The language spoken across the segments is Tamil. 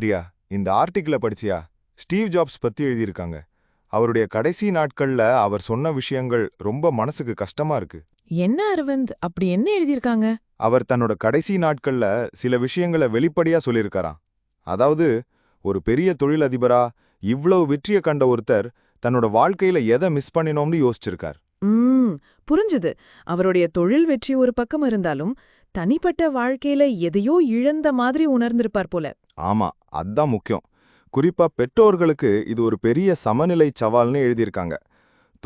பிரியா இந்த ஆர்டிக்கிள படிச்சியா? ஸ்டீவ் ஜாப்ஸ் பத்தி எழுதியிருக்காங்க. அவருடைய கடைசி நாட்கள்ல அவர் சொன்ன விஷயங்கள் ரொம்ப மனசுக்கு கஷ்டமா இருக்கு. என்ன அரவிந்த் அப்படி என்ன எழுதியிருக்காங்க? அவர் தன்னோட கடைசி நாட்கள்ல சில விஷயங்களை வெளிப்படையா சொல்லியிருக்காராம். அதாவது ஒரு பெரிய தொழிலதிபரா இவ்வளவு வெற்றிய கண்ட ஒருத்தர் தன்னோட வாழ்க்கையில எதை மிஸ் பண்ணினோம்னு யோசிச்சிருக்கார். ம் புரிஞ்சுது. அவருடைய தொழில் வெற்றி ஒரு பக்கம் இருந்தாலும் தனிப்பட்ட வாழ்க்கையில எதையோ இழந்த மாதிரி உணர்ந்திருப்பார் போல. ஆமா. அதான் முக்கியம். குறிப்பா பெற்றோர்களுக்கு இது ஒரு பெரிய சமநிலை சவால்னு எழுதியிருக்காங்க.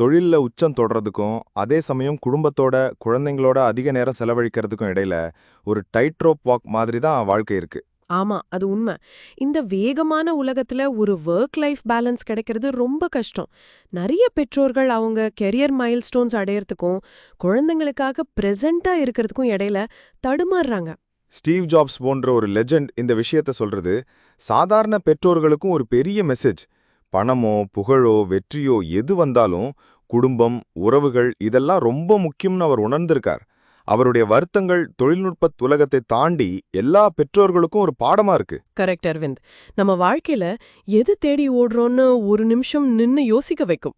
தொழில்ல உச்சம் தொடறதுக்கும் அதே சமயம் குடும்பத்தோட குழந்தைங்களோட அதிக நேரம் செலவழிக்கிறதுக்கும் இடையில ஒரு டைட் ரோப் வாக் மாதிரி தான் வாழ்க்கை இருக்கு. ஆமா அது உண்மை. இந்த வேகமான உலகத்துல ஒரு ஒர்க் லைஃப் பேலன்ஸ் கிடைக்கிறது ரொம்ப கஷ்டம். நிறைய பெற்றோர்கள் அவங்க கெரியர் மைல்ஸ்டோன்ஸ் அடையறதுக்கும் குழந்தைங்களுக்காக பிரசண்டா இருக்கிறதுக்கும் இடையில தடுமாறுறாங்க. ஸ்டீவ் ஜாப்ஸ் போன்ற ஒரு லெஜெண்ட் இந்த விஷயத்த சொல்றது சாதாரண பெற்றோர்களுக்கும் ஒரு பெரிய மெசேஜ் பணமோ புகழோ வெற்றியோ எது வந்தாலும் குடும்பம் உறவுகள் இதெல்லாம் ரொம்ப முக்கியம்னு அவர் உணர்ந்திருக்கார். அவருடைய வருத்தங்கள் தொழில்நுட்பத் உலகத்தை தாண்டி எல்லா பெற்றோர்களுக்கும் ஒரு பாடமா இருக்கு. கரெக்ட் அரவிந்த் நம்ம வாழ்க்கையில எது தேடி ஓடுறோம்னு ஒரு நிமிஷம் நின்னு யோசிக்க வைக்கும்.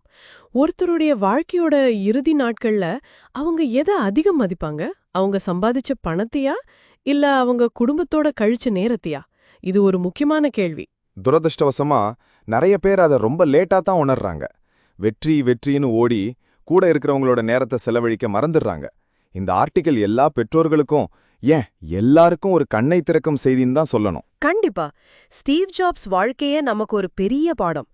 ஒருத்தருடைய வாழ்க்கையோட இறுதி நாட்கள்ல அவங்க எதை அதிகம் மதிப்பாங்க? அவங்க சம்பாதிச்ச பணத்தையா? இல்ல அவங்க குடும்பத்தோட கழிச்ச நேரத்தையா? இது ஒரு முக்கியமான கேள்வி. துரதிருஷ்டவசமா நிறைய பேர் அதை ரொம்ப லேட்டா தான் உணர்றாங்க. வெற்றி வெற்றின்னு ஓடி கூட இருக்கிறவங்களோட நேரத்தை செலவழிக்க மறந்துடுறாங்க. இந்த ஆர்டிக்கல் எல்லா பெற்றோர்களுக்கும் ஏன் எல்லாருக்கும் ஒரு கண்ணை திறக்கும் செய்தின்னு தான் சொல்லணும். கண்டிப்பா. ஸ்டீவ் ஜாப்ஸ் வாழ்க்கையே நமக்கு ஒரு பெரிய பாடம்.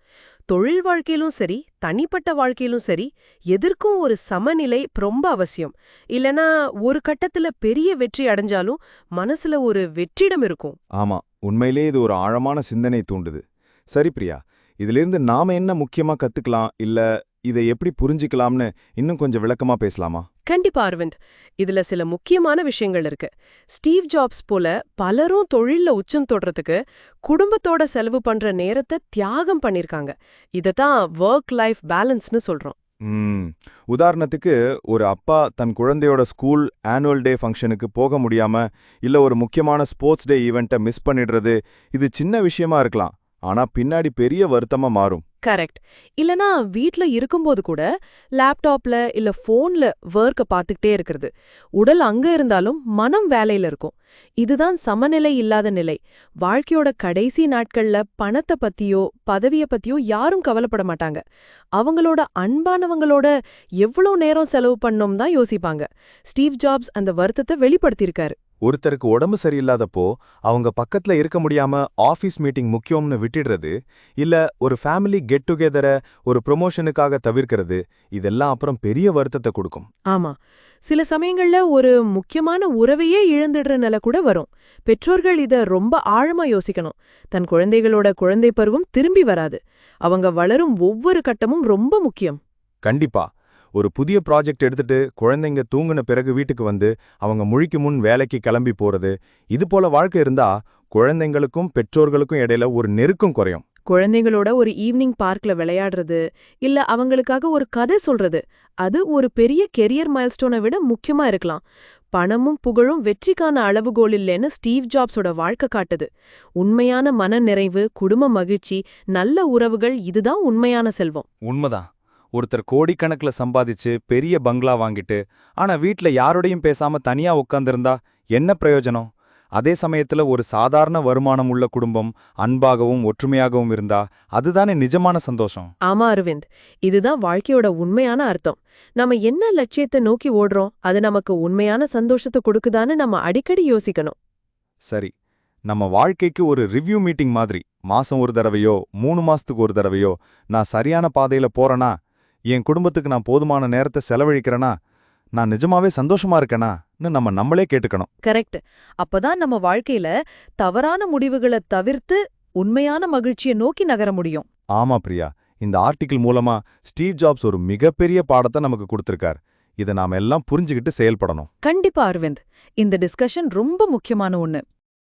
தொழில் வாழ்க்கையிலும் சரி தனிப்பட்ட வாழ்க்கையிலும் சரி எதற்கும் ஒரு சமநிலை ரொம்ப அவசியம். இல்லனா ஒரு கட்டத்துல பெரிய வெற்றி அடைஞ்சாலும் மனசுல ஒரு வெற்றிடம் இருக்கும். ஆமா உண்மையிலே இது ஒரு ஆழமான சிந்தனை தூண்டுது. சரி பிரியா இதிலிருந்து நாம என்ன முக்கியமா கத்துக்கலாம்? இல்ல இதை எப்படி புரிஞ்சிக்கலாம்னு இன்னும் கொஞ்சம் விளக்கமா பேசலாமா? கண்டிப்பா அரவிந்த். இதுல சில முக்கியமான விஷயங்கள் இருக்கு. ஸ்டீவ் ஜாப்ஸ் போல பலரும் தொழில்ல உச்சம் தொடுறதுக்கு குடும்பத்தோட செலவு பண்ற நேரத்தை தியாகம் பண்ணிருக்காங்க. இதத்தான் ஒர்க் லைஃப் பேலன்ஸ்னு சொல்றோம். உதாரணத்துக்கு ஒரு அப்பா தன் குழந்தையோட ஸ்கூல் ஆனுவல் டே ஃபங்க்ஷனுக்கு போக முடியாம இல்ல ஒரு முக்கியமான ஸ்போர்ட்ஸ் டே ஈவெண்ட்டை மிஸ் பண்ணிடுறது இது சின்ன விஷயமா இருக்கலாம். ஆனா பின்னாடி பெரிய வருத்தமா மாறும். கரெக்ட் இல்லனா வீட்ல இருக்கும்போது கூட லேப்டாப்ல இல்ல போன்ல ஒர்க்க பாத்துக்கிட்டே இருக்கிறது. உடல் அங்க இருந்தாலும் மனம் வேலையில இருக்கும். இதுதான் சமநிலை இல்லாத நிலை. வாழ்க்கையோட கடைசி நாட்கள்ல பணத்தை பத்தியோ பதவிய பத்தியோ யாரும் கவலைப்பட மாட்டாங்க. அவங்களோட அன்பானவங்களோட எவ்வளவு நேரம் செலவு பண்ணோம் தான் யோசிப்பாங்க. ஸ்டீவ் ஜாப்ஸ் அந்த வருத்தத்தை வெளிப்படுத்தியிருக்காரு. ஒருத்தருக்கு உடம்பு சரியில்லாதப்போ அவங்க பக்கத்துல இருக்க முடியாம ஆபீஸ் மீட்டிங் முக்கியம்னு விட்டுடுறது இல்ல ஒரு ஃபேமிலி கெட் டுகெதர ஒரு ப்ரொமோஷனுக்காக தவிர்க்கிறது இதெல்லாம் அப்புறம் பெரிய வருத்தத்தை கொடுக்கும். ஆமா. சில சமயங்கள்ல ஒரு முக்கியமான உறவையே இழந்துடுற நிலை கூட வரும். பெற்றோர்கள் இத ரொம்ப ஆழமா யோசிக்கணும். தன் குழந்தைகளோட குழந்தை பருவம் திரும்பி வராது. அவங்க வளரும் ஒவ்வொரு கட்டமும் ரொம்ப முக்கியம். கண்டிப்பா. ஒரு புதிய ப்ராஜெக்ட் எடுத்துட்டு குழந்தைங்க தூங்குன பிறகு வீட்டுக்கு வந்து அவங்க முழிக்கு முன் வேலைக்கு கிளம்பி போறது இது போல வாழ்க்கை இருந்தா குழந்தைங்களுக்கும் பெற்றோர்களுக்கும் இடையில ஒரு நெருக்கம் குறையும். குழந்தைகளோட ஒரு ஈவினிங் பார்க்ல விளையாடுறது இல்ல அவங்களுக்காக ஒரு கதை சொல்றது அது ஒரு பெரிய கெரியர் மைல்ஸ்டோனை விட முக்கியமா இருக்கலாம். பணமும் புகழும் வெற்றிக்கான அளவுகோல் இல்லைன்னு ஸ்டீவ் ஜாப்ஸோட வாழ்க்கை காட்டுது. உண்மையான மன நிறைவு குடும்ப மகிழ்ச்சி நல்ல உறவுகள் இதுதான் உண்மையான செல்வம். உண்மைதான். ஒருத்தர் கோடிக்கணக்குல சம்பாதிச்சு பெரிய பங்களா வாங்கிட்டு ஆனா வீட்ல யாரோடையும் பேசாம தனியா உட்கார்ந்திருந்தா என்ன பிரயோஜனம்? அதே சமயத்துல ஒரு சாதாரண வருமானம் உள்ள குடும்பம் அன்பாகவும் ஒற்றுமையாகவும் இருந்தா அதுதானே நிஜமான சந்தோஷம். ஆமா அரவிந்த். இதுதான் வாழ்க்கையோட உண்மையான அர்த்தம். நம்ம என்ன லட்சியத்தை நோக்கி ஓடுறோம் அது நமக்கு உண்மையான சந்தோஷத்தை கொடுக்குதான்னு நம்ம அடிக்கடி யோசிக்கணும். சரி. நம்ம வாழ்க்கைக்கு ஒரு ரிவ்யூ மீட்டிங் மாதிரி மாசம் ஒரு தடவையோ மூணு மாசத்துக்கு ஒரு தடவையோ நான் சரியான பாதையில போறேனா என் குடும்பத்துக்கு நான் போதுமான நேரத்தை செலவழிக்கிறேனா? நான் நிஜமாவே சந்தோஷமா இருக்கேனான்னு நம்ம நம்மளே கேட்டுக்கணும். கரெக்ட். அப்பதான் நம்ம வாழ்க்கையில தவறான முடிவுகளை தவிர்த்து உண்மையான மகிழ்ச்சியை நோக்கி நகர முடியும். ஆமா பிரியா. இந்த ஆர்டிக்கிள் மூலமா ஸ்டீவ் ஜாப்ஸ் ஒரு மிகப்பெரிய பாடத்தை நமக்கு கொடுத்திருக்கார். இதை நாம எல்லாம் புரிஞ்சுக்கிட்டு செயல்படணும். கண்டிப்பா அரவிந்த். இந்த டிஸ்கஷன் ரொம்ப முக்கியமான ஒண்ணு.